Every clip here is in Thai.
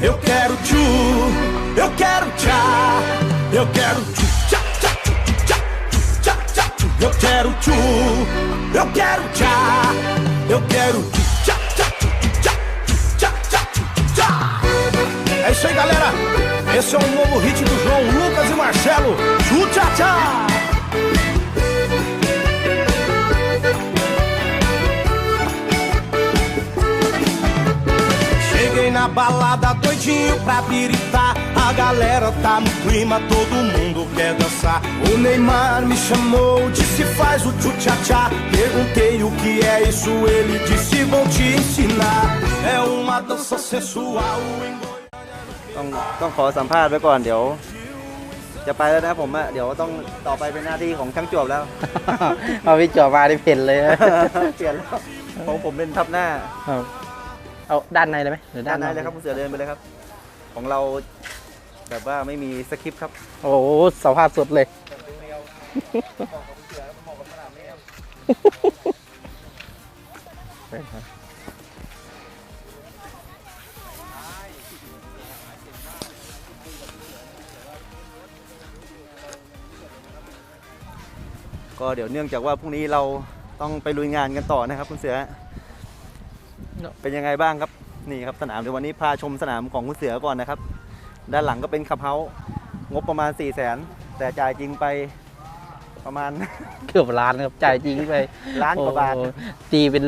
Eu quero tchu, eu quero tchá, eu quero tchu, tchá, tchá, tchu, tchá, tchá, tchá, tchu. Eu quero tchu, eu quero tchá, eu quero tchu, tchá, tchá, tchu, tchá, tchá, tchá, tchá. É isso aí, galera. Esse é o novo hit do João Lucas e Marcelo. Tchu, tchá, tchá. na balada doidinho pra piritar. A galera tá no clima, todo mundo quer dançar. O Neymar me chamou, disse faz o tchu-tchá-tchá. Perguntei o que é isso, ele disse vou te ensinar. É uma dança sensual em Goiânia. ต้องต้องขอสัมภาษณ์ไว้ก่อนเดี๋ยว จะไปแล้วนะผมอะเดี๋ยวต้องต่อไปเป็นหน้าที่ของช่างจวบแล้ว เอาพี่จอมาได้เพ่นเลยนะ เปลี่ยนแล้วของผมเป็นทับหน้า ครับ เอาด้านในเลยไหมหรือด้าด้านนในเลยครับคุณเสือเดินไปเลยครับ ของเราแบบว่าไม่มีสคริปต์ครับโอ้โหสภาพสุดเลย ก็เดี๋ยวเนื่องจากว่าพรุ่งนี้เราต้องไปลุยงานกันต่อนะครับคุณเสือ เป็นยังไงบ้างครับนี่ครับสนามเดี๋ยววันนี้พาชมสนามของคุณเสือก่อนนะครับ ด้านหลังก็เป็นขับเฮาส์งบประมาณ4 0 0แสนแต่จ่ายจริงไปประมาณเกือบล้านครับจ่ายจริงไปล้านกว่าบาทโอ้โหตีเป็น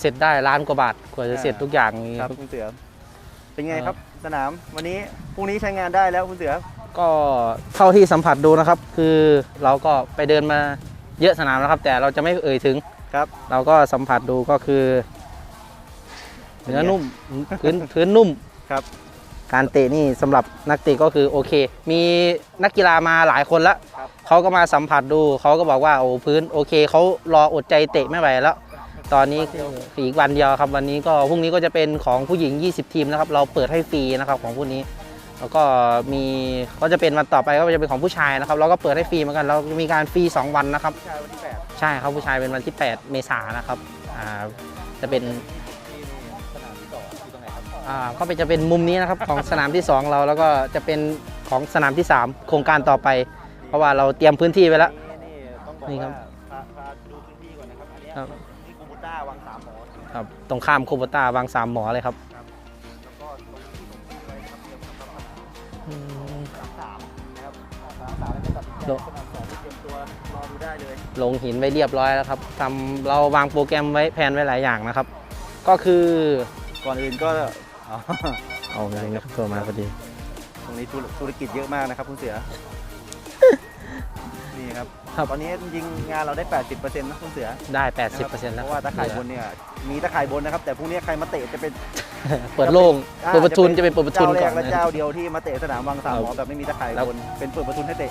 เสร็จได้ล้านกว่าบาทกว่าจะอ่าเสร็จทุกอย่างนี้คครัรับบคุณเสือ เป็นไงครับสนามวันนี้พรุ่งนี้ใช้งานได้แล้วคุณเสือ ก็เท่าที่สัมผัสดูนะครับ คือเราก็ไปเดินมาเยอะสนามแล้วครับ แต่เราจะไม่เอ่ยถึงครับ เราก็สัมผัสดูก็คือ เนื้อนุ่มพื้นพื้นนุ่มครับ การเตะนี่สำหรับนักเตะก็คือโอเค มีนักกีฬามาหลายคนแล้วครับเขาก็มาสัมผัสดูเขาก็บอกว่าโอ้พื้นโอเคเขารออดใจเตะไม่ไหวแล้ว ตอนนี้คืออีกวันเดียวครับ วันนี้ก็พรุ่งนี้ก็จะเป็นของผู้หญิง 20 ทีมนะครับ เราเปิดให้ฟรีนะครับของพวกนี้แล้วก็มีก็จะเป็นวันต่อไปก็จะเป็นของผู้ชายนะครับเราก็เปิดให้ฟรีเหมือนกันเรามีการฟรี2 วันนะครับผู้ชายวันที่8ใช่ครับผู้ชายเป็นวันที่ 8 เมษายนนะครับอ่าจะเป็น ก็เป็นจะเป็นมุมนี้นะครับของสนามที่ 2 เราแล้วก็จะเป็นของสนามที่ 3 โครงการต่อไป เพราะว่าเราเตรียมพื้นที่ไว้แล้วนี่ต้องบอกนี่ครัว่าบพาพาดูพื้นที่ก่อนนะครับอันเนี้ยครับนี่กูบูต้าวังสามหมอครับตรงข้ามโคโบต้าวางสามหมอเลยครับแล้วก็ตรงที่ผมที่ไว้นะครับเตรียมทำสนามอืมสามนะครับสามสามแล้วก็ตัดสินใจโลสนามสองที่เตรียมตัวรอดูได้เลย ลงหินไว้เรียบร้อยแล้วครับทำเราวางโปรแกรมไว้แผนไว้หลายอย่างนะครับ ก็คือก่อนอื่นก็ อ๋อเอาเลยนะครับตัวมาพอดี ตรงนี้ธุรธุรกิจเยอะมากนะครับคุณเสือ นี่ครับ ครับ ตอนนี้จริงๆงานเราได้ 80%นะคุณเสือได้นะครับ80%แล้วเพราะว่าตะข่ายบนเนี่ย มีตะข่ายบนนะครับ แต่พรุ่งนี้ใครมาเตะจะเป็นเปิดโล่งอ่าเปิดประทุนจะเป็นเปิดประทุนเจ้าแรก่อกนและนะ เจ้าเดียวที่มาเตะสนามวังสามหมอครับแบบไม่มีตะข่ายแล้วบน เป็นเปิดประทุนให้เตะ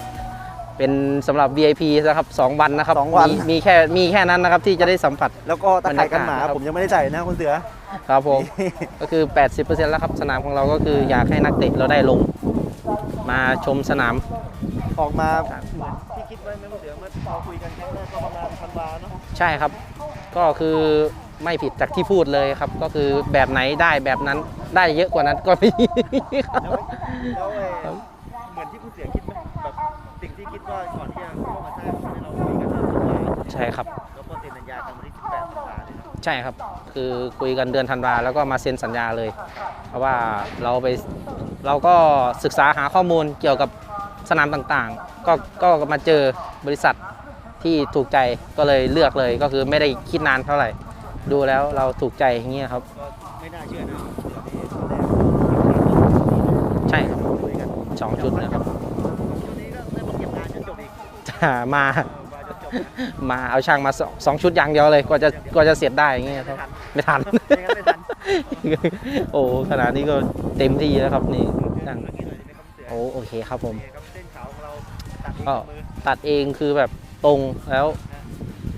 เป็นสำหรับ VIP นะครับ2วันนะครับสองวัน มีมีแค่มีแค่นั้นนะครับที่จะได้สัมผัส แล้วก็ตะข่ายกันหมาบรรยากาศนะครับ ผมยังไม่ได้ใส่นะคุณเสือ ครับผมก็คือ 80%แล้วครับสนามของเราก็คืออยากให้นักเตะเราได้ลง มาชมสนามออกมาเหมือนที่คิดไว้ไหมคุณเสือเมื่อเราคุยกันครั้งแรกก็ประมาณธันวาเนาะใช่ครับ ก็คือไม่ผิดจากที่พูดเลยครับ ก็คือแบบไหนได้แบบนั้นได้เยอะกว่านั้นก็มีครับแล้วแล้วเอ่อครับเหมือนที่คุณเสือคิดไหมแบบสิ่งที่คิดว่าก่อนที่จะเข้ามาสร้างที่เราคุยกันเรื่องสัญญาใช่ครับ ใช่ครับ คือคุยกันเดือนธันวาแล้วก็มาเซ็นสัญญาเลย เพราะว่าเราไปเราก็ศึกษาหาข้อมูลเกี่ยวกับสนามต่างๆ ก็ก็มาเจอบริษัทที่ถูกใจก็เลยเลือกเลยก็คือไม่ได้คิดนานเท่าไหร่ ดูแล้วเราถูกใจอย่างเงี้ยครับ ไม่น่าเชื่อนะใช่ครับสองชุดนะครับ มา มาเออมาจนจบนะมาเอาช่างมาสองสองชุดอย่างเดียวเลยกว่าจะกว่าจะเสร็จได้อย่างเงี้ยครับไม่ทันไม่งั้นไม่ทันโอ้ขนาดนี้ก็เต็มที่แล้วครับนี่นั่งเมื่อกี้หน่อยได้ไหมครับเสือโอ้โอเคครับผมโอเคครับเส้นขาวของเราตัดเองก็กับมือตัดเองคือแบบตรงแล้ว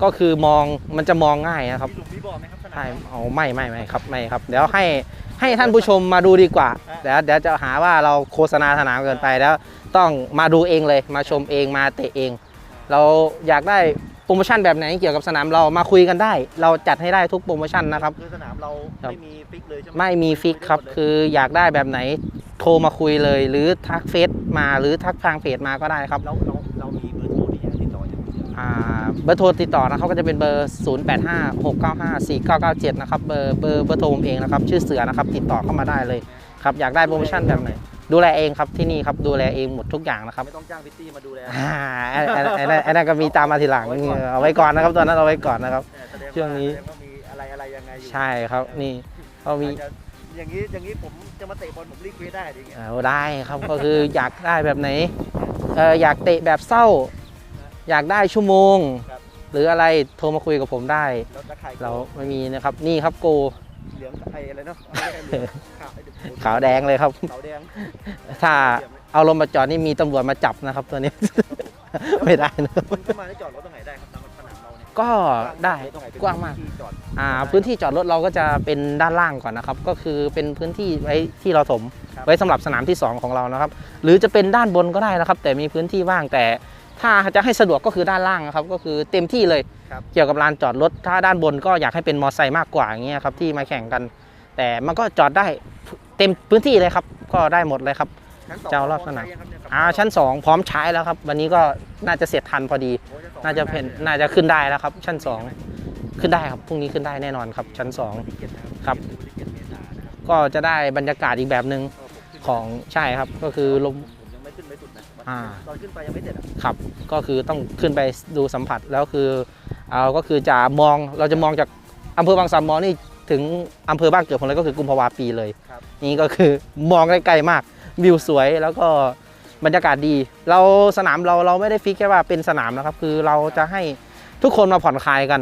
ก็คือมองมันจะมองง่ายนะครับมีหลุมมีบ่อไหมครับสนามใช่เอาไม่ไม่ไม่ครับไม่ครับ เดี๋ยวให้ให้ท่านผู้ชมมาดูดีกว่าเดี๋ยวเดี๋ยวจะหาว่าเราโฆษณาสนามเกินไปแล้ว ต้องมาดูเองเลยมาชมเองมาเตะเอง เราอยากได้โปรโมชั่นแบบไหนเกี่ยวกับสนามเรามาคุยกันได้ เราจัดให้ได้ทุกโปรโมชั่นนะครับ คือสนามเราครับไม่มีฟิกเลยใช่ไหมไม่มีฟิกครับคืออยากได้แบบไหนโทรมาคุยเลย หรือทักเฟซมาหรือทักทางเพจมาก็ได้ครับเราเราเรามีเบอร์โทรที่จะติดต่ออย่างเดียวอ่าเบอร์โทรติดต่อนะครับก็จะเป็นเบอร์ 0856954997 นะครับเบอร์เบอร์เบอร์โทรผมเองนะครับชื่อเสือนะครับติดต่อเข้ามาได้เลยครับอยากได้โปรโมชั่นแบบไหน ดูแลเองครับที่นี่ครับดูแลเองหมดทุกอย่างนะครับไม่ต้องจ้างพิตตี้มาดูแลอ่าไอ้ไอ้ไอ้นั่นไอ้นั่นก็มีตามมาทีหลังเอาไว้ก่อนนะครับตอนนั้นเอาไว้ก่อนนะครับแสดงาช่วงนี้แสดงว่ามีอะไรอะไรยังไงอยู่ใช่ครับนี่ก็มีอาจจะอย่างนี้อย่างนี้ผมจะมาเตะบอลผมรีเควสได้ดิเงี้ยเอาได้ครับก็คืออยากได้แบบไหนเอออยากเตะแบบเศร้า อยากได้ชั่วโมง หรืออะไรโทรมาคุยกับผมได้แล้วจะขายเราไม่มีนะครับนี่ครับโกเหลืองไอ้อะไรเนาะ ขาวไอ้เด็กขาวแดงเลยครับ ขาวแดงถ้าเอาลมมาจอดนี่มีตำรวจมาจับนะครับตัวนี้ ไม่ได้นะครับคนเข้ามาได้จอดรถตรงไหนได้ครับตามสนามเราเนี่ยก็ได้ตรงหนเป็นกว้างมากที่จอดอ่าพื้นที่จอดรถเราก็จะเป็นด้านล่างก่อนนะครับ ก็คือเป็นพื้นที่ไว้ที่เราถมครับไว้สำหรับสนามที่ 2 ของเรานะครับ หรือจะเป็นด้านบนก็ได้นะครับ แต่มีพื้นที่ว่างแต่ถ้าจะให้สะดวกก็คือด้านล่างนะครับก็คือเต็มที่เลยครับเกี่ยวกับลานจอดรถถ้าด้านบนก็อยากให้เป็นมอไซค์มากกว่าอย่างเงี้ยครับที่มาแข่งกัน แต่มันก็จอดได้ เต็มพื้นที่เลยครับ ก็ได้หมดเลยครับชั้นสองเจ้ารอบสนามใช้ยังครับเนี่ยครับอ่าชั้น 2 พร้อมใช้แล้วครับ วันนี้ก็น่าจะเสร็จทันพอดีโอ้ชั้สองน่าจะเป็นน่าจะขึ้นได้แล้วครับ ชั้น 2 ขึ้นได้ครับพรุ่งนี้ขึ้นได้แน่นอนครับ ชั้น2ที่เจ็ดนะครับครับวันที่เจ็ดเมษายนนะครับ ก็จะได้บรรยากาศอีกแบบหนึ่งก็ผมขึ้นของใช่ครับก็คือลมผมยังไม่ขึ้นไปสุดนะอ่าตอนขึ้นไปยังไม่เสร็จอะขับ ก็คือต้องขึ้นไปดูสัมผัสแล้วคือเอาก็คือจะมองเราจะมองจากอำเภอบางสามมอนี่ ถึงอำเภอบ้านเกิดของเราก็คือกุมภาวาปีเลย ครับ นี่ก็คือมองไกลๆมากวิวสวยแล้วก็บรรยากาศดี เราสนามเราเราไม่ได้ฟิกแค่ว่าเป็นสนามนะครับ คือเราจะให้ทุกคนมาผ่อนคลายกัน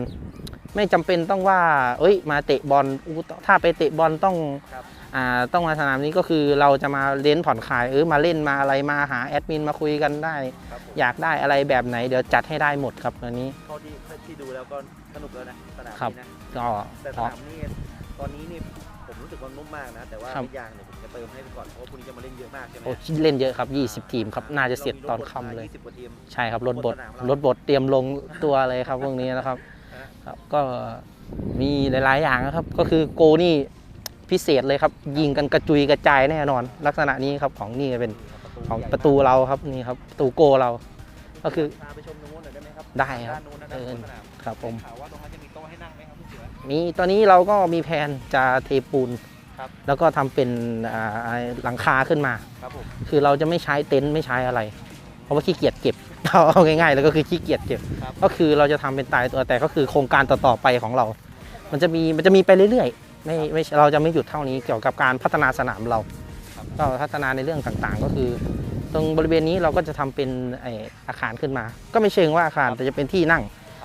ไม่จำเป็นต้องว่า เอ้ย มาเตะบอลอู้ถ้าไปเตะบอลต้องครับ อ่าต้องมาสนามนี้ก็คือเราจะมาเล่นผ่อนคลายเออมาเล่นมาอะไรมาหาแอดมินมาคุยกันได้ ครับผมอยากได้อะไรแบบไหน เดี๋ยวจัดให้ได้หมดครับตัวนี้ เท่าที่ที่ดูแล้วก็สนุกแล้วนะสนามครับนี้นะ ก็แต่พสอนามนี่ตอนนี้นี่ผมรู้สึกว่านุ่มมากนะ แต่ว่าครับ อีกอย่างเนี่ยผมจะเติมให้ไปก่อนเพราะว่าพรุ่งนี้จะมาเล่นเยอะมากใช่ไหมโอ้เล่นเยอะครับ 20 ทีมครับ น่าจะเสร็จตอนค่ำเลย20กว่าทีม ใช่ครับรถบดบนสนามเรารถบดเตรียมลงตัวเลยครับ พวกนี้นะครับฮะ ครับ ก็มีหลาย ๆ อย่างนะครับ ก็คือโกนี่พิเศษเลยครับ ยิงกันกระจุยกระจายแน่นอน ลักษณะนี้ครับของนี่เป็นของประตูเราครับนี่ครับประตูโกเรา ก็คือพาไปชมตรงนู้นหน่อยได้ไหมครับได้ครับด้านนู้นนะคเอรับอ สนามครับผม ข่าวว่าตรงนั้นจะมีโต๊ มีตอนนี้เราก็มีแผนจะเทปูนครับแล้วก็ทำเป็นอ่าหลังคาขึ้นมา ครับผมคือเราจะไม่ใช้เต็นท์ไม่ใช้อะไร เพราะว่าขี้เกียจเก็บ เอาเอาง่ายๆแล้วก็คือขี้เกียจเก็บ ครับ ก็คือเราจะทำเป็นตายตัวแต่ก็คือโครงการต่อๆไปของเรา มันจะมีมันจะมีไปเรื่อยๆไม่ไม่เราจะไม่หยุดเท่านี้เกี่ยวกับการพัฒนาสนามเราก็พัฒนาในเรื่องต่างๆ ก็คือ ตรงบริเวณนี้เราก็จะทำเป็นไอ้อาคารขึ้นมา ก็ไม่เชิงว่าอาคารแต่จะเป็นที่นั่ง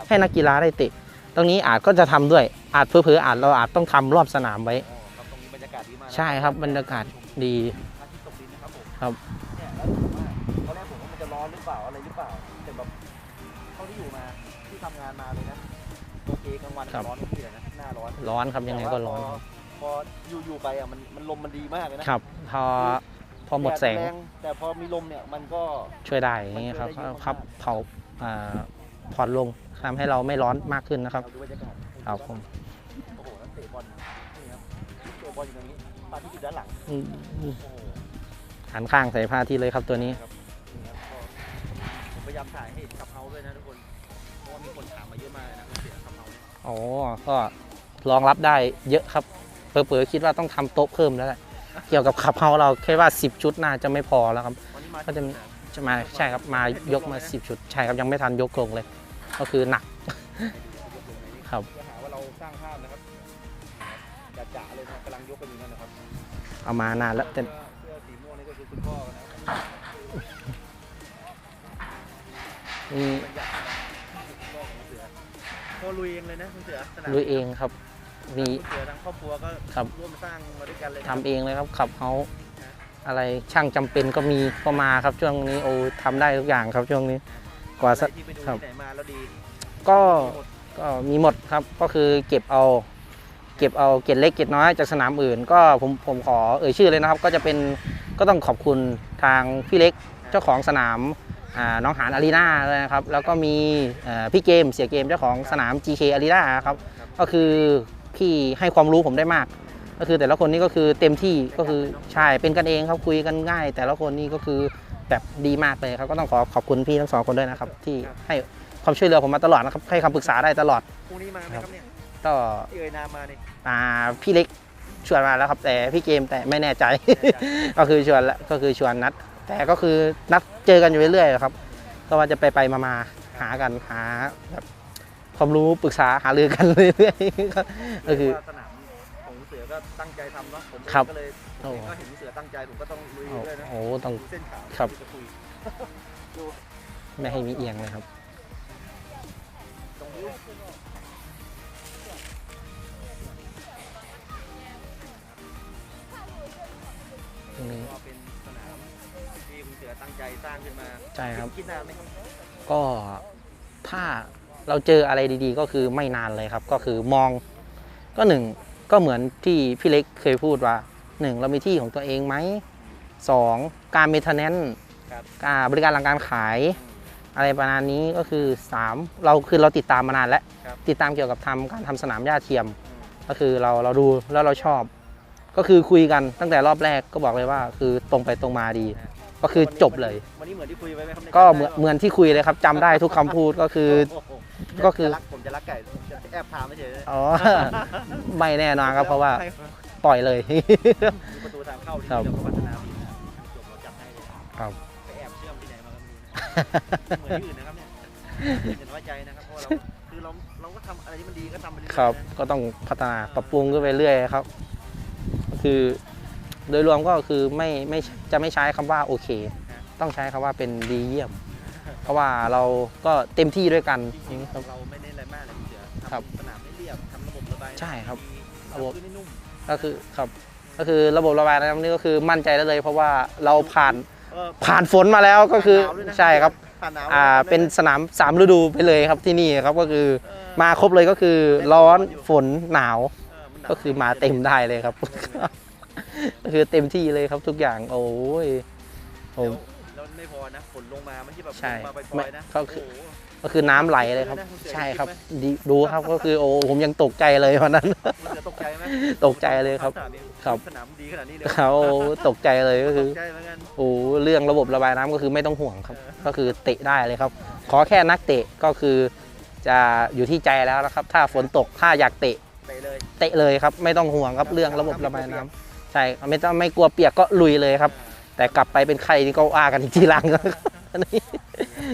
ให้นักกีฬาได้เตะ ตรงนี้อาจก็จะทำด้วยอาจเผลอๆอาจเราอาจต้องทำรอบสนามไว้อ๋อครับตรงนี้บรรยากาศดีมากนะใช่ครับบรรยากาศดีพระอาทิตย์ตกดินนะครับผมครับเนี่ยแล้วผมว่าตอนแรกผมว่ามันจะร้อนหรือเปล่าอะไรหรือเปล่าแต่แบบเท่าที่อยู่มาที่ทำงานมาเลยนะโอเคกลางวันครับร้อนทุกทีเลยนะหน้าร้อนร้อนครับยังไงก็ร้อนแต่ว่าพพออยู่อยู่ไปอะมันมันลมมันดีมากเลยนะครับ พอพอหมดแสงดรงแต่พอมีลมเนี่ยมันก็ช่วยได้อย่างเงี้ยครับมันช่วยได้เยอะมากครับเผาอ่าผ่อนลง ทำให้เราไม่ร้อนมากขึ้นนะครับเราดูบรรยากาศครับผมโอ้โหนักเตะบอลนี่ครับเตะบอลอยู่ตรงนี้ปาที่อยู่ด้านหลังอืมโอ้โหหันข้างใส่ผ้าที่เลยครับตัวนี้ ครับนี่ครับก็ผมพยายามถ่ายให้ขับเฮาด้วยนะทุกคนเพราะว่ามีคนถามมาเยอะมากเลยนะคุณเสียขับเฮาเนี่ยอ๋อ ก็รองรับได้เยอะครับเผลอๆคิดว่าต้องทำโต๊ะเพิ่มแล้วแหละเกี่ยวกับขับเฮาเราแค่ว่า 10 ชุดน่าจะไม่พอแล้วครับ วันนี้มาก็จะมี จะมาใช่ครับมายกมา 10 ชุด ใช่ครับยังไม่ทันยกลงเลย ก็คือหนักครับจะหาว่าเราสร้างภาพนะครับจะจะเลยนะกำลังยกกันอยู่นั่นนะครับ เอามานานแล้วแต่เสื้อสีม่วงนี่ก็คือคุณพ่อนะครับมีบรรยากาศคุณพ่อของคุณเสือพ่อลุยเองเลยนะคุณเสือสนามลุยเองครับ มีคุณเสือทั้งครอบครัวก็ครับร่วมสร้างมาด้วยกันเลยนะทำเองเลยครับขับเฮาอะไรช่างจำเป็นก็มีก็มาครับช่วงนี้โอ้ทำได้ทุกอย่างครับช่วงนี้ กว่าอะไรสักที่ไปดูครับ ที่ไหนมาแล้วดีก็หมดก็มีหมดครับก็คือเก็บเอา เก็บเอาเกร็ดเล็กเกร็ดน้อยจากสนามอื่น ก็ผมผมขอเอ่ยชื่อเลยนะครับ ก็จะเป็นก็ต้องขอบคุณทางพี่เล็กเจ้าของสนามอ่าน้องหานอารีนาเลยนะครับ แล้วก็มีเอ่อพี่เกมเสียเกมเจ้าของสนาม GK อารีนาครับก็คือพี่ให้ความรู้ผมได้มาก ก็คือแต่ละคนนี่ก็คือเต็มที่ก็คือใช่เป็นกันเองครับคุยกันง่าย แต่ละคนนี่ก็คือ แบบดีมากเลยครับก็ต้องขอขอบคุณพี่ทั้งสองคนด้วยนะครับ ที่ให้ความช่วยเหลือผมมาตลอดนะครับให้คำปรึกษาได้ตลอดพรุ่งนี้มาไหมครับเนี่ยก็ที่เอ่ยนามมาเนี่ยอ่าพี่เล็กชวนมาแล้วครับ แต่พี่เกมแต่ไม่แน่ใจ ก็คือชวนแล้วก็คือชวนนัด แต่ก็คือนัดเจอกันอยู่เรื่อยๆครับ ก็ว่าจะไปไปๆมาๆหากันหาแบบความรู้ปรึกษาหารือกันเรื่อยๆก็คือว่าสนามของเสือก็ตั้งใจทำเนาะผมครับก็เลยโอ้ผมก็เห็นเสือ ตั้งใจผมก็ต้องลุยโอ้ด้วยนะโหต้อง ดูเส้นขาวครับที่จะคุยไม่ให้มีเอียงเลยครับ ตรงนิ้วตรงนี้ ก็เป็นสนามที่คุณเสือตั้งใจสร้างขึ้นมาใช่ครับ คิดนานไหมครับก็ถ้าเราเจออะไรดีๆ ก็คือไม่นานเลยครับ ก็คือมองก็หนึ่งก็เหมือนที่พี่เล็กเคยพูดว่า หนึ่งเรามีที่ของตัวเองไหมสองการเมทเนนครับการบริการหลังการขาย อะไรประมาณนี้ก็คือ 3 เราคือเราติดตามมานานแล้วครับติดตามเกี่ยวกับทำการทำสนามหญ้าเทียมอืมก็คือเราเราดูแล้วเราชอบ ก็คือคุยกันตั้งแต่รอบแรกก็บอกเลยว่า คือตรงไปตรงมาดี ก็คือจบเลยวันนี้เหมือนที่คุยไว้ไหมครับก็เหมือนเหมือนที่คุยเลยครับจำได้ทุกคำพูดก็คือโโหก็คือจะรักผมจะรักไก่ผมจะแอบถามไม่เฉยๆอ๋อไม่แน่นอนครับเพราะว่า ปล่อยเลยมีประตูทางเข้าที่ครับเราก็พัฒนาดีนะจบเราจับให้เลยครับ ไปแอบเชื่อมที่ไหนมาก็ไม่รู้นะเหมือนที่อื่นนะครับเนี่ยอย่าน้อยใจนะครับเพราะว่าเราคือเราเราก็ทำอะไรที่มันดีก็ทำไปเรื่อยๆครับนะก็ต้องพัฒนาปรับปรุงขึ้นไปเรื่อยครับก็คือโดยรวมก็คือไม่ไม่จะไม่ใช้คำว่าโอเค ต้องใช้คำว่าเป็นดีเยี่ยม เพราะว่าเราก็เต็มที่ด้วยกันจริงครับๆเราไม่เน้นอะไรมากเลยพี่เสือครับทำสนามไม่เรียบทำระบบระบายน้ำใช่ครับดีระบบทำพื้นให้นุ่ม ก็คือครับก็คือระบบระบายน้ำนี่ก็คือมั่นใจได้เลย เพราะว่าเราผ่านเออ ผ่านฝนมาแล้วก็คือผ่านหนาวด้วยนะ ใช่ครับผ่านหนาวอ่าด้วยะเป็นสนามสามฤดูไปเลยครับที่นี่ครับก็คือเออมาครบเลยก็คือร้อนฝนหนาวเออมันหนาวก็คือมาเต็มได้เลยครับ ก็คือเต็มที่เลยครับทุกอย่าง โอ้ยโอ้แล้วแล้วไม่พอนะฝนลงมาไม่ใช่แบบใช่ลงมาปไม่ล่อยๆนะก็คือโอ้โห ก็คือน้ำไหลเลยครับ ใช่ครับดีดูครับก็คือโอ้ผมยังตกใจเลยวันนั้นคุณจะตกใจไหมตกใจเลยครับสนามนี้ครับสนามดีขนาดนี้เลยเขาตกใจเลยก็คือตกใจเหมือนกันโอ้เรื่องระบบระบายน้ำก็คือไม่ต้องห่วงครับ ก็คือเตะได้เลยครับ ขอแค่นักเตะก็คือจะอยู่ที่ใจแล้วนะครับ ถ้าฝนตกถ้าอยากเตะเตะเลยเตะเลยครับ ไม่ต้องห่วงครับเรื่องระบบระบายน้ำใช่ไม่ต้องไม่กลัวเปียกก็ลุยเลยครับ แต่กลับไปเป็นใครนี่ก็ว่ากันอีกทีหลังครับ อันนี้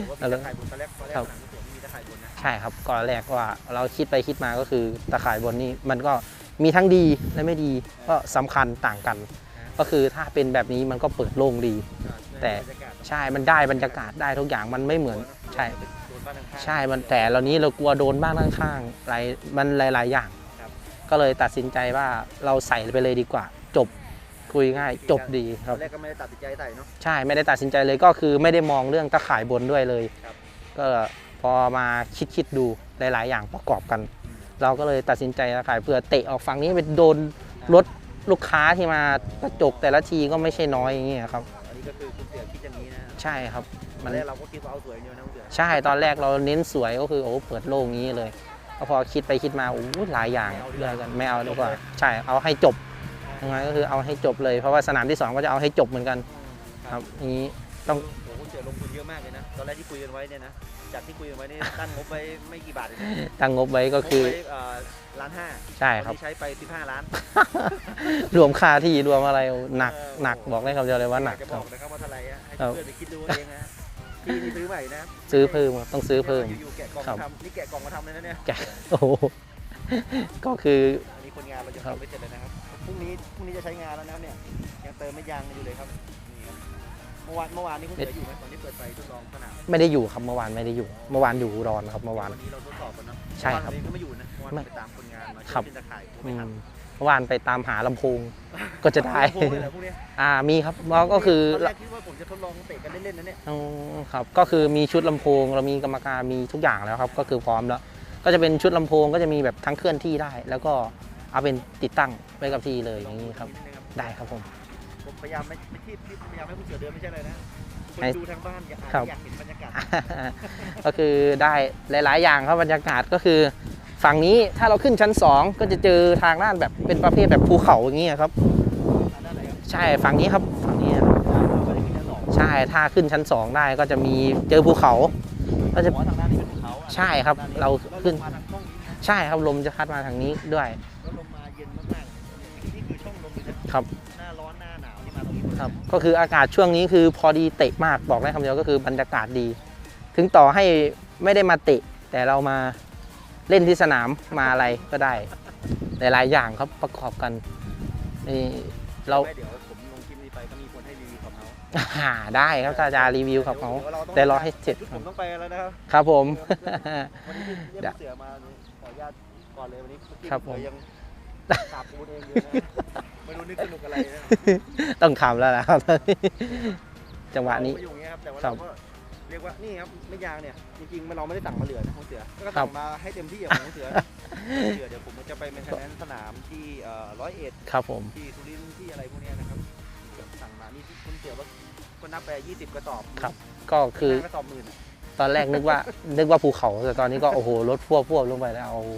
ผมว่ามีตะข่ายบนตอนแรกตอนแรกครับสนามเสือไม่มีตะข่ายบนนะใช่ครับก่อนแรกว่าเราคิดไปคิดมาก็คือตะข่ายบนนี่มันก็มีทั้งดีและไม่ดีก็สำคัญต่างกัน ก็คือถ้าเป็นแบบนี้มันก็เปิดโล่งดี แต่บรรยากาศใช่มันได้บรรยากาศได้ทุกอย่างมันไม่เหมือนใช่โดนบ้านข้างๆใช่มันแต่เหล่านี้เรากลัวโดนบ้างข้างๆหลายมันหลายๆอย่างครับก็เลยตัดสินใจว่าเราใส่ไปเลยดีกว่า จบ คุยง่ายจบดีคตรัอบนแรกก็ไม่ได้ตัดสินใจใส่เนาะใช่ไม่ได้ตัดสินใจเลยก็คือไม่ได้มองเรื่องตะข่ายบนด้วยเลยครับก็พอมาคิดคิดๆดูหลาย ๆ อย่างประกอบกัน เราก็เลยตัดสินใจตะข่ายเพื่อเตะออกฝั่งนี้ไปโดนรถลูกค้าที่มากระจกแต่ละทีก็ไม่ใช่น้อยอย่างเงี้ยครับอันนี้ก็คือคุณเสือคิดอย่างนี้นะใช่ครับตมัอนนแรกเราก็คิดว่าเอาสวยอย่างเดียวนะคุณเสือใช่ตอนแรกเราเน้นสวยก็คือโอ้เปิดโล่งงี้เลยก็พอคิดไปคิดมาโอ้หลายอย่างเลือกกันไม่เอาดีกว่าใช่เอาให้จบ ยังไงก็คือเอาให้จบเลยเพราะว่าสนามที่สองก็จะเอาให้จบเหมือนกันครับนี้ต้องโอ้โหคุณเสือลงทุนเยอะมากเลยนะตอนแรกที่คุยกันไว้เนี่ยนะจากที่คุยกันไว้นี่ตั้งงบไว้ไม่กี่บาทเองนะตั้งงบไว้ก็คืองบไว้เอ่อล้านห้าใช่ครับตอนนี้ใช้ไป15ล้านรวมค่าที่รวมอะไรหนักเออหนักบอกได้คำเดียวเลยว่าหนักจะคบรัอบ กนะครับว่าเท่าไหร่อะให้ครับเพื่อนไปคิดดูเอาเองนะที่นี่ซื้อใหม่นะซื้อเพิ่มครับต้องซื้อเพิ่ม อยู่ๆแกะกล่องครับมาทำนี่แกะกล่องมาทำเลยนะเนี่ยแกโอ้โหก็คือ อันนี้คนงานเราจะครับทำไม่เสร็จเลยนะครับพ รุ่งนี้พรุ่งนี้จะใช้งานแล้วนะครับเนี่ยยังเติมไม่ยางอยู่เลยครับนี่ครับเมื่อวานเมื่อวานนี้คุณเสืออยู่ไหมตอนที่เปิดไฟทดลองสนามไม่ได้อยู่ครับเมื่อวานไม่ได้อยู่ เมื่อวานอยู่อุดรครับเมื่อวาน วันนี้เราทดสอบกันเนาะใช่ครับเมื่อวานเองก็ไม่อยู่นะเมื่อวานไม่ไปตามคนงานมาครับช่วยเป็นตะข่ายอืไม่มทันเมื่อวานไปตามหาลำโพงก็จะได้ โอ้โหเลยเหรอพวกเนี้ยอ่ามีครับเราก็คือตอนแรกคิดว่าผมจะทดลองเตะกันเล่นๆนะเนี่ยอ๋อครับก็คือมีชุดลำโพง เรามีกรรมการมีทุกอย่างแล้วครับ ก็คือพร้อมแล้ว ก็จะเป็นชุดลำโพงก็จะมีแบบทั้งเคลื่อนที่ได้ แล้วก็ เอาเป็นติดตั้งไว้กับที่เลยอย่างนี้ครับนิดนึงครับ ได้ครับผม ผมพยายามไม่ไม่ที่ที่พยายามให้คุณเสือเดินไม่ใช่เลยนะคนให้ดูทางบ้านอยากครับ อยากเห็นบรรยากาศก็คือได้หลาย ๆ อย่างครับบรรยากาศก็คือฝั่งนี้ถ้าเราขึ้นชั้น 2 ก็จะเจอทางด้านแบบเป็นประเภทแบบภูเขาอย่างเงี้ยครับ อันนั้นไหนครับใช่ฝั่งนี้ครับฝั่งนี้ครับไม่ได้ขึ้นชั้นสองใช่ถ้าขึ้นชั้น 2 ได้ก็จะมีเจอภูเขา ก็จะอ๋อทางด้านนี้เป็นภูเขาอะใช่ครับทงด้เราขึ้นแล้วลงมาทางช่องนี้นะใช่ครับลมจะพัดมาทางนี้ด้วย ครับ หน้าร้อนหน้าหนาวนี่มาตรงนี้หมดเลยครับก็คืออากาศช่วงนี้คือพอดีเตะมากบอกได้คำเดียวก็คือบรรยากาศดี ถึงต่อให้ไม่ได้มาเตะ แต่เรามาเล่นที่สนามมาอะไรก็ได้ หลายๆอย่างครับประกอบกันนี่เรา ไม่เดี๋ยวผมลงคลิปนี้ไปก็มีคนให้รีวิวของเขาหาได้ครับถ้าจะรีวิวครับเขาแต่รอให้เสร็จชุดคผรับมต้องไปแล้วนะครับ ครับผม วันนี้เรียกเสือมาขออนุญาตก่อนเลยวันนี้ครับผม เสือยังกราบปูนเองอยู่นะ ไม่รู้นึกสนุกอะไรนะต้องขำแล้วนะครับจังหวะนี้ เราก็อยู่อย่างเงี้ยครับแต่ว่าครัเราบก็เรียกว่านี่ครับไม่ยางเนี่ยจริงๆมันเราไม่ได้สั่งมาเหลือนะของเสือก็ครัสั่บงมาให้เต็มที่อะของเสือเสือเดี๋ยวผมจะไปเมนเทนแนนสนามที่ร้อยเอ็ดครับผม ที่สุรินทร์ที่อะไรพวกเนี้ยนะครับสั่งมานี่ที่คุณเสือว่าก็นับไป20กระสอบครับ ก็คือ กระสอบหมื่นอะตอนแรกนึกว่า นึกว่าภูเขาแต่ตอนนี้ก็โอ้โหรถพวบพวบลงไปแล้วโอ้โห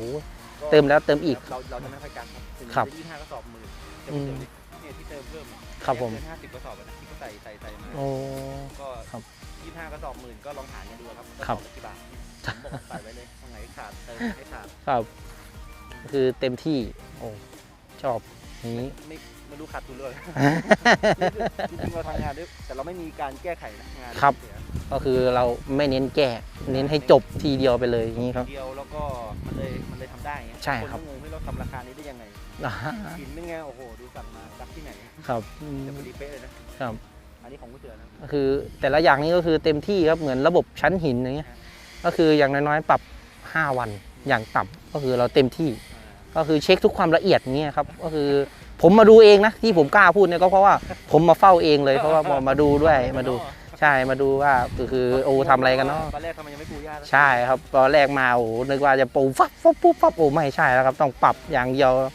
ก็เติมแล้วเติมอีกเราเราจะไม่ค่อยกันครับถึงครับจะยี่ห้ากระสอบหมื่น แต่อืผมมเดี๋ยวนี้เนี่ยที่เติมเพิ่มครับผมห้าสิบกระสอบอะนะที่เขาใส่ใส่ใส่มาโอ้ ก็ครับยี่ห้ากระสอบหมื่นก็ลองหารกันดูครับครับกะสอละกี่บาทผมบอกใส่ไว้เลยตรงไหนขาดเติมให้ขาดครับ คือเต็มที่ โอ้ชอบนี้ ไม่ไม่รู้ขาดทุนเลยจริงๆเราทำงานด้วยแต่เราไม่มีการแก้ไขนะงานครับ เสีย ก็คือเราไม่เน้นแก้เน้นให้จบทีเดียวไปเลยอย่างนี้ครับ เดียวแล้วก็มันเลยมันเลยทำได้ไงใช่ครับ นก็งงให้เราทำราคานี้ได้ยังไงอ่า หินเป็นไงโอ้โหดูสั่งมาจากที่ไหนครับอืมจะพอดีเป๊ะเลยนะครับ อันนี้ของผู้เสือนะก็คือแต่ละอย่างนี้ก็คือเต็มที่ครับเหมือนระบบชั้นหินอย่างเงี้ยก็คืออย่างน้อยๆปรับ 5 วันอย่างต่ำก็คือเราเต็มที่ ก็คือเช็คทุกความละเอียดเงี้ยครับก็คือผมมาดูเองนะที่ผมกล้าพูดเนี่ยก็เพราะว่าผมมาเฝ้าเองเลยเพราะว่าพอมาดูด้วยมาดูใช่มาดูว่าคือคือโอ้ทำอะไรกันเนาะตอนแรกทำไมยังไม่ปูย่านะใช่ครับตอนแรกมาโอ้โหนึกว่าจะปูฟับฟับปุ๊บฟับโอ้ไม่ใช่แล้วครับ ต้องปรับอย่างเดียวเอ้ย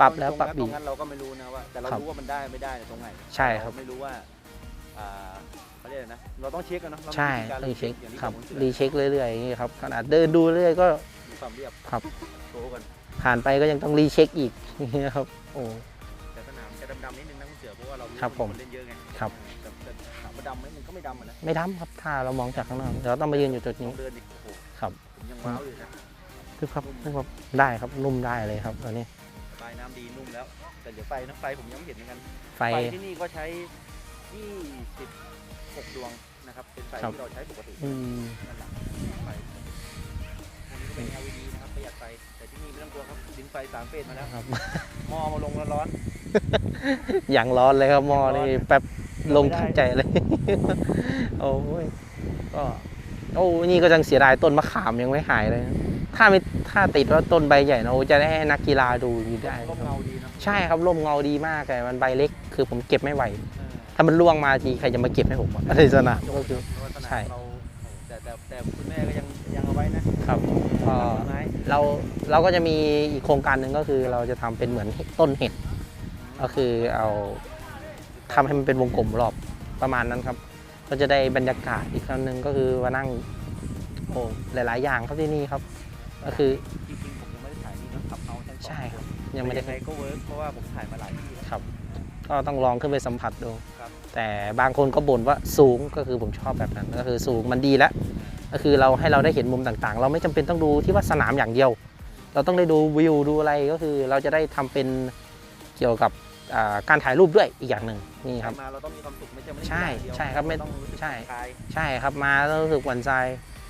ปรับแล้วตงปรับตอีรก งนั้นเราก็ไม่รู้นะว่า แต่เราครับรู้ว่ามันได้ไม่ได้ตรงไหนใช่ครับ เาไม่รู้ว่าอ่าเขาเรียกอะไรนะเราต้องเช็คกันเนาะเรามีใช่วิธีการต้องเช็คอย่างที่ครับผมเสือรีเช็คเรื่อยๆอย่างนี้ครับขนาดเดินดูเรื่อยก็มีความเรียบครับโตกันผ่านไปก็ยังต้องรีเช็คอีกอย่างนี้ครับโอ้ แต่สนามจะดำๆนิดนึงนะคุณเสือเพราะว่าเรารู้ครับว่าผมนเล่นเยอะไงครับ แต่แต่ถามว่าดำไหมมันก็ไม่ดำอะนะไม่ดำครับถ้าเรามองจากข้างนอกเดี๋ยวเราต้องมายืนอยู่จุดลนี้องเดินดิโอ้โหครับ ผมยังว้าวอยู่นะ คือครับคือครับได้ครับนุ่มได้เลยครับตอนนี้ ปลายน้ำดีนุ่มแล้ว แต่เดี๋ยวไฟนะไฟผมยังไม่เห็นเหมือนกัน ไฟ ไฟที่นี่ก็ใช้ 26 ดวงนะครับ เป็นไฟครับ ที่เราใช้ปกติอืมนั่นแหละไฟพวกนี้ก็เป็น LED นะครับประหยัดไฟ แต่ที่นี่ไม่ต้องกลัวครับดินไฟสามเฟสมาแล้วครับ หม้อมาลงร้อน อย่างร้อนเลยครับหม้อนี่ร้อนแป๊บลงไม่ได้ทั้งใจเลย โอ้ยก็ โอ้นี่ก็ยังเสียดายต้นมะขามยังไม่หายเลย ถ้าไม่ถ้าติดว่าต้นใบใหญ่นะโอ้จะได้ให้นักกีฬาดูอยู่ได้ร่มครับเงาดีนะใช่ครับร่มเงาดีมากแต่มันใบเล็กคือผมเก็บไม่ไหวเออถ้ามันล่วงมาทีใครจะมาเก็บให้ผมอะในสนามก็คือเพราะว่าสนามใช่เราแต่แต่แต่คุณแม่ก็ยังยังเอาไว้นะครับก็ต้นไม้เราเราก็จะมีอีกโครงการหนึ่งก็คือเราจะทำเป็นเหมือนต้นเห็ดก็คือเอาทำให้มันเป็นวงกลมรอบประมาณนั้นครับ ก็จะได้บรรยากาศอีกครั้งหนึ่งก็คือมานั่งโอ้หลาย ๆ อย่างครับที่นี่ครับ ก็คือจริงๆผมยังไม่ได้ถ่ายนี่นะขับเฮาชั้นสองใช่ครับ ยังไม่ได้แต่งงก็เวิร์กเพราะว่าผมถ่ายมาหลายที่แล้ว ครับ ก็ต้องลองขึ้นไปสัมผัสดู ครับ แต่บางคนก็บ่นว่าสูงก็คือผมชอบแบบนั้น ก็คือสูงมันดีแล้วก็คือเราให้เราได้เห็นมุมต่างๆ เราไม่จำเป็นต้องดูที่ว่าสนามอย่างเดียว เราต้องได้ดูวิวดูอะไรก็คือเราจะได้ทำเป็นเกี่ยวกับอ่าการถ่ายรูปด้วยอีกอย่างหนึ่งนี่ครับ มาเราต้องมีความสุขไม่ใช่ไม่ได้ใช่กินอย่างเดียวใช่ครับไม่เาต้องรู้สึกใช่คลาย ใช่ครับมาแล้วรู้สึกหวั่นใจ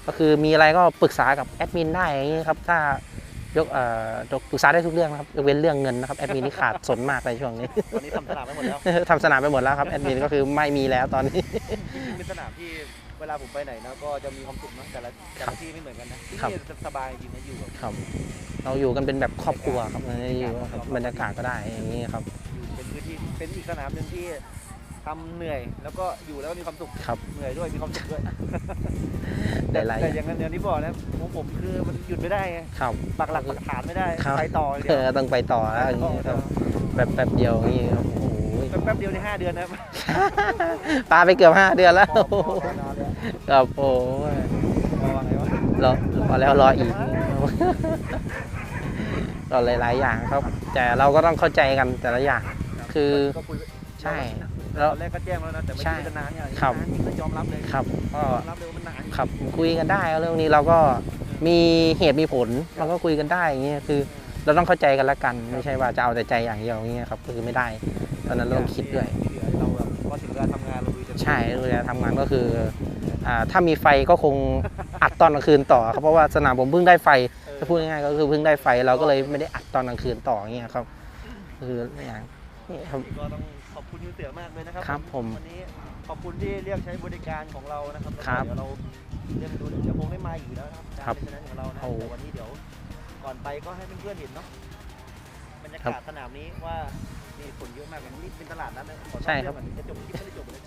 ก็คือมีอะไรก็ปรึกษากับแอดมินได้อย่างนี้ครับถ้ายกเอ่อปรึกษาได้ทุกเรื่องนะครับยกเว้นเรื่องเงินนะครับแอดมินนี่ขาดสนมากในช่วงนี้ ตอนนี้ทำสนามไปหมดแล้วทำสนามไปหมดแล้วครับแอดมินก็คือไม่มีแล้วตอนนี้จริงๆเป็นสนามที่เวลาผมไปไหนนะก็จะมีความสุขนะแต่ละแต่ครัละบที่ไม่เหมือนกันนะที่ครับนี่สบายจริงนะอยู่แบบครับ เราอยู่กันเป็นแบบครอบครัวครับอยู่ครับบรรยากาศก็ได้อย่างนี้ครับอยู่เป็นพื้นที่เป็นอีกสนามหนึ่งที่ ทำเหนื่อยแล้วก็อยู่แล้วมีความสุขครับ เหนื่อยด้วยมีความสุขด้วยหแต่ลายๆแต่อย่างนั้นอย่างที่บอกนะผมผมคือมันหยุดไม่ได้ไงครับ ปักหลักปักฐานไม่ได้ครับ ไปต่ออย่างเดีเอยวอต้องไปต่อแล้วอย่างนี้ครับแบบแบบเดียวอย่างนี้ครับโอ้โหแป๊บเดียวในห้าเดือนนะครับปลาไปเกือบห้าเดือนแล้วพอพอแน่นอนเลยครับโอ้ยพอว่าไงวะรอรอแล้วรออีกรอหลาย ๆ อย่างครับ แต่เราก็ต้องเข้าใจกันแต่ละอย่าง คือ ก็คุยใช่ ตแล้วอนแรกก็แจ้งแล้วนะแต่ไม่ใช่คุยกันนานเนี่ยครับนานจริงก็ยอมรับเลยครับก็ยอมรับเลยว่ามันนานครับคุยกันได้เรื่องนี้เราก็มีเหตุมีผลเราก็คุยกันได้อย่างเงี้ยคือ เราต้องเข้าใจกันละกัน ไม่ใช่ว่าจะเอาแต่ใจอย่างเดียวอย่างเงี้ยครับคือไม่ได้ ตอนนั้นเราต้องคิดด้วยที่เหลือเราแบบพอถึงเวลาทำงานเราลุยเต็มที่ใช่เวลาทำงานก็คืออ่าถ้ามีไฟก็คงอัดตอนกลางคืนต่อครับเพราะว่าสนามผมเพิ่งได้ไฟเออถ้าพูดง่ายๆก็คือเพิ่งได้ไฟเราก็เลยไม่ได้อัดตอนกลางคืนต่ออย่างเงี้ยครับ คืออย่างนี้ครับก็ต้องขอบ คุณยูเสือมากเลยนะครัครับผมวันนี้ขอบคุณที่เรียกใช้บริการของเรานะครับแล้วก็ครับเดี๋ยวเราเรียกดูเดี๋ยวคงได้มาอยู่แล้วนะครับครับการเป็นชนะของเรานะโอ้แต่วันนี้เดี๋ยวก่อนไปก็ให้เพื่อนๆเห็นเนาะบรรยาครักาศบสนามนี้ว่านี่คนเยอะมากเลยนี่เป็นตลาดนัดนะขอใช่ครับเองก่อนจะจบคลิปไม่ได้จบเลย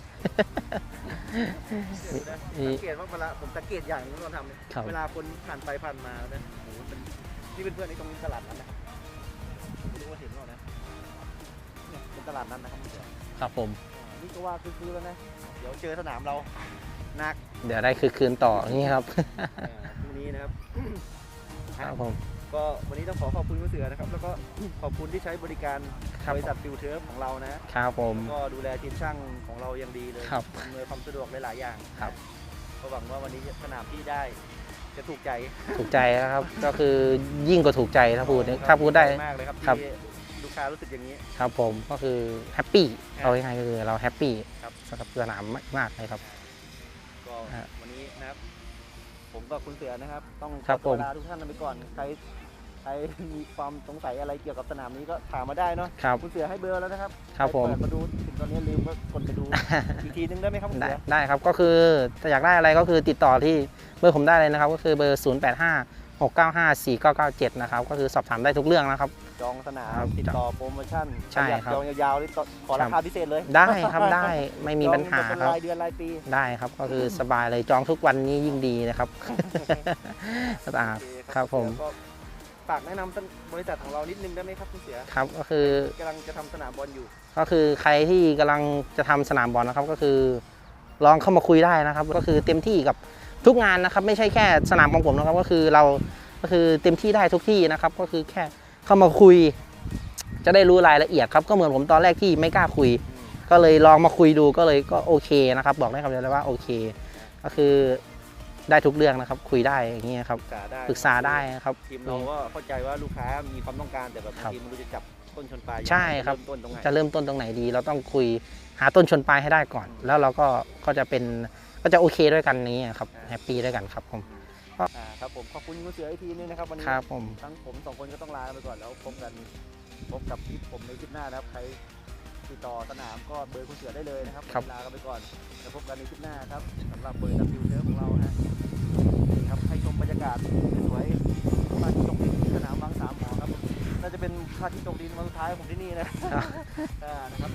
มีสังเกตว่าเวลาผมสังเกตอย่างหนึงที่เราทำเนี่ยครับเวลาคนผ่านไปผ่านมาเนี่ยโอ้โหเป็นนี่เป็นเพื่อนในตรงตลาดนั้นนะครับผมไม่รู้ว่าเห็นหรือเปล่านะเนี่ยเป็นตลาดนั้นนะครับ ครับผมอ่านี่ก็ว่าคือๆแล้วนะ เดี๋ยวเจอสนามเราหนักเดี๋ยวได้คือคืนต่ออย่างนี้ครับอ่าพรุ่งนี้นะครับ ครับผม ก็วันนี้ต้องขอขอบคุณคุณเสือนะครับ แล้วก็ ขอบคุณที่ใช้บริการครับ บริษัทฟิวเทอร์ของเรานะครับผม ก็ดูแลทีมช่างของเราอย่างดีเลยครับ อำนวยความสะดวกหลายๆอย่างครับ ก็หวังว่าวันนี้สนามที่ได้ จะถูกใจถูกใจนะครับ ก็คือยิ่งกว่าถูกใจถ้าพูดถ้าพูดได้ มากเลยครับครับ ที่ลูก ค้ารู้สึกอย่างนี้ ครับผมก็คือแฮปปี้ครับเอาง่ายๆก็คือเราแฮปปี้ครับ สำหรับสนามมากๆเลยครับ ก็ฮะวันนี้นะครับ ผมกับคุณเสือนะครับ ต้องขครัอบตัวผม ลาทุกท่านไปก่อนใครใครมีความสงสัยอะไรเกี่ยวกับสนามนี้ก็ถามมาได้เนาะครับ คุณเสือให้เบอร์แล้วนะครับครับผม ใเปิดมาดูถึงตอนนี้ลืมก็กดไปดู อีกทีนึงได้ไหมครับคุณได้เสือได้ครับก็คือถ้าอยากได้อะไรก็คือติดต่อที่เบอร์ผมได้เลยนะครับ ก็คือเบอร์ 0 8 5 6 9 5 4 9 9 7 นะครับ ก็คือสอบถามได้ทุกเรื่องนะครับ จองสนามครับติดต่อโปรโมชั่นใช่อยากครับ จองยาวๆนี่ขอราคาพิเศษเลยได้ครับได้ไม่มีปัญหาจองเป็นครับ รายเดือนรายปี ได้ครับก็คือสบายเลยจองทุกวันนี้ยิ่งดีนะครับ อ่าโอเครับผมก็ฝากแนะนำบริษัทของเรานิดนึงได้ไหมครับคุณเสือครับก็คือกำลังจะทำสนามบอลอยู่ก็คือใครที่กำลังจะทำสนามบอลนะครับ ก็คือ ลองเข้ามาคุยได้นะครับ ก็คือเต็มที่กับทุกงานนะครับ ไม่ใช่แค่สนามของผมนะครับ ก็คือเราก็คือเต็มที่ได้ทุกที่นะครับ ก็คือแค่ เข้ามาคุย จะได้รู้รายละเอียดครับ ก็เหมือนผมตอนแรกที่ไม่กล้าคุย ก็เลยลองมาคุยดูก็เลยก็โอเคนะครับ บอกได้คำเดียวเลยว่าโอเค ก็คือได้ทุกเรื่องนะครับ คุยได้อย่างเงี้ยครับ ปรึกษาได้ปรึกษาได้ครับทีมเราก็เข้าใจว่าลูกค้ามีความต้องการแต่แบบบางครับทีมันรู้จะจับต้นชนปลายยังไงใช่ครับเริ่มต้นตรงไหนจะเริ่มต้นตรงไหนดี เราต้องคุยหาต้นชนปลายให้ได้ก่อน แล้วเราก็ก็จะเป็นก็จะโอเคด้วยกันนี้ครับแฮปปี้ด้วยกันครับผม อ่าครับผมขอบคุณคุณเสืออีกทีนึงนะครับวันนี้ครับผม ทั้งผมสองคนก็ต้องลาไปก่อนแล้วพบกันพบกับคลิปผมในคลิปหน้านะครับใครติดต่อสนามก็เบอร์คุณเสือได้เลยนะครับครับ วันนี้ลากันไปก่อนแล้วพบกันในคลิปหน้าครับสำหรับเบอร์ดับฟิวเทอร์ของเราฮะนี่ครับให้ชมบรรยากาศสวยๆพระอาทิตย์ตกดินที่สนามบางสามหมอครับน่าจะเป็นพระอาทิตย์ตกดินวันสุดท้ายของผมที่นี่นะ อ่านะครับ